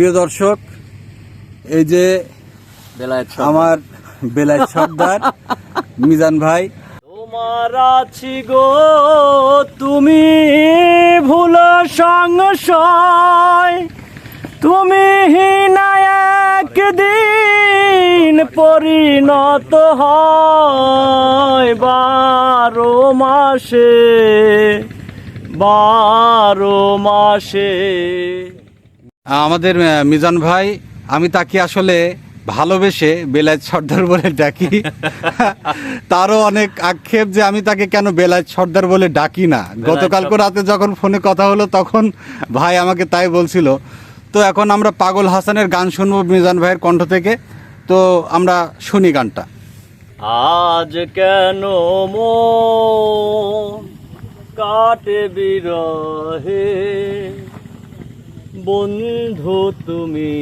প্রিয় দর্শক এই যে আমার বেলায় সর্দার মিজান ভাই। তোমার আছি গো তুমি ভুল সংশয়। তুমি না একদিন পরিণত হয় বারো মাসে বারো মাসে। আমাদের মিজান ভাই আমি তাকে আসলে ভালোবেসে বেলায়েত সর্দার বলে ডাকি। তারও অনেক আক্ষেপ যে আমি তাকে কেন বেলায়েত সর্দার বলে ডাকি না। গতকালকে রাতে যখন ফোনে কথা হলো তখন ভাই আমাকে তাই বলছিল। তো এখন আমরা পাগল হাসানের গান শুনব মিজান ভাইয়ের কণ্ঠ থেকে। তো আমরা শুনি গানটা। আজ কেন কাটে বিরহে? বন্ধু তুমি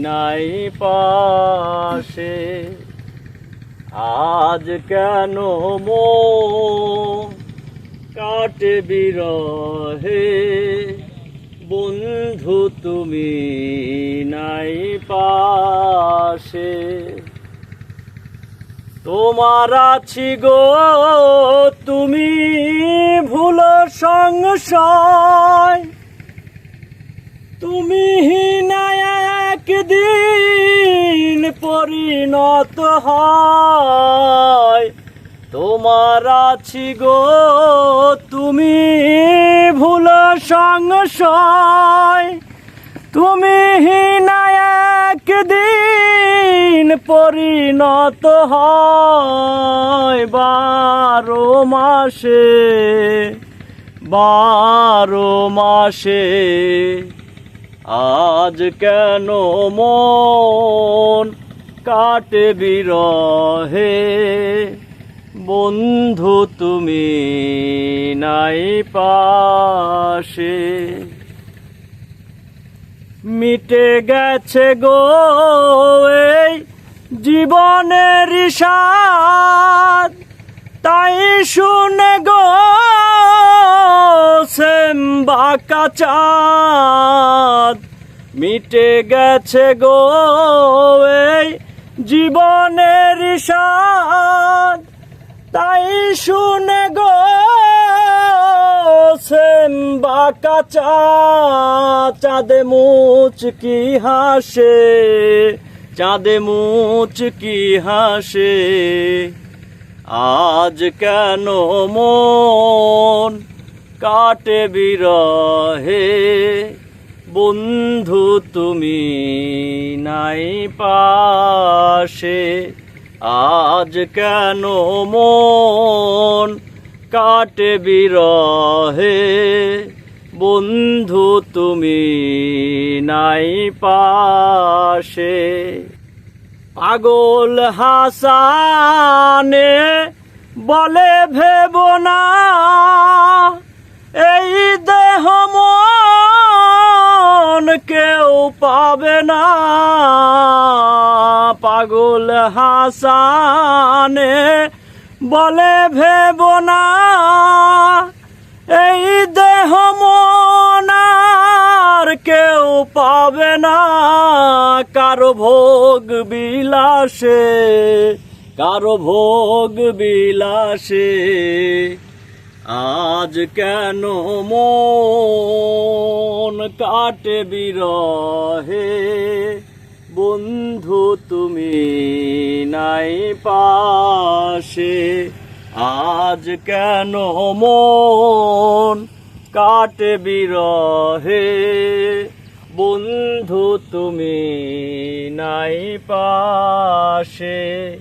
নাই পাশে। আজ কেন মন কাটে বিরহে? বন্ধু তুমি নাই পাশে। তোমার আছি গো, তুমি ভুল সংশয়। তুমি একদিন পরিণত হয়। তোমার আছি গো, তুমি ভুল সংশয়। তুমি না একদিন পরিণত হয় বারো মাসে বারো মাসে। আজ কেন মন কাটে বিরহে? বন্ধু, তুমি নাই পাশে। মিটে গেছে গো এই জীবনের সাদ তাই শুনে গো বাঁকা চাঁদ মিটে গেছে গো এই জীবনের সাদ তাই শুনে গো সেম বাঁকা চাঁদ, চাঁদে মুচকি হাসে, চাঁদে মুচকি হাসে। আজ কেন মন কাটে বিরহে। বন্ধু তুমি নাই পাশে। আজ কেন মন কাটে বিরহে? বন্ধু তুমি নাই পাশে। পাগল হাসানে বলে ভেব না। এই দেহ মন কেউ পাবে না। পাগল হাসানে বলে ভেব না। এই দেহ মন আর কেউ পাবে না। কারও ভোগ বিলাসে, কারও ভোগ বিলাসে। আজ কেন মন কাটে বিরহে? বন্ধু, তুমি নাই পাশে। আজ কেন মন কাটে বিরহে? বন্ধু, তুমি নাই পাশে।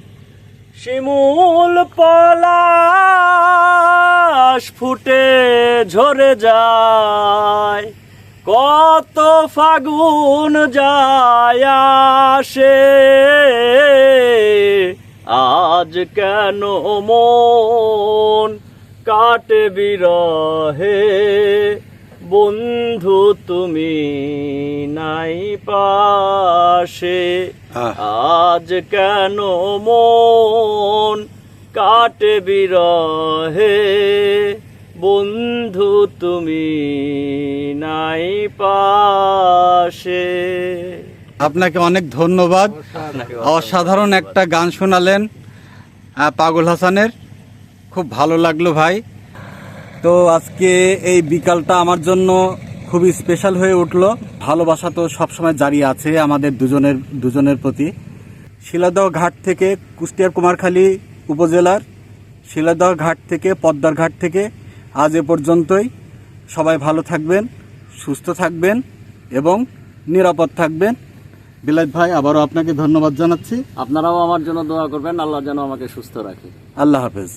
শিমুল পলাশ ফুটে ঝরে যায়। কত ফাগুন যায় আসে। আজ কেন মন কাটে বিরহে? বন্ধু তুমি নাই পাশে। আজ কেন মন কাটে বিরহে। বন্ধু তুমি নাই পাশে। আপনাকে অনেক ধন্যবাদ। অসাধারণ একটা গান শোনালেন পাগল হাসানের। খুব ভালো লাগল ভাই। তো আজকে এই বিকালটা আমার জন্য খুবই স্পেশাল হয়ে উঠল। ভালোবাসা তো সবসময় জারি আছে আমাদের দুজনের দুজনের প্রতি। শিলাদহ ঘাট থেকে কুষ্টিয়ার কুমারখালী উপজেলার শিলাদহ ঘাট থেকে পদ্মার ঘাট থেকে। আজ এ পর্যন্তই। সবাই ভালো থাকবেন সুস্থ থাকবেন এবং নিরাপদ থাকবেন। বিলাত ভাই আবারও আপনাকে ধন্যবাদ জানাচ্ছি। আপনারাও আমার জন্য দোয়া করবেন। আল্লাহ যেন আমাকে সুস্থ রাখে। আল্লাহ হাফেজ।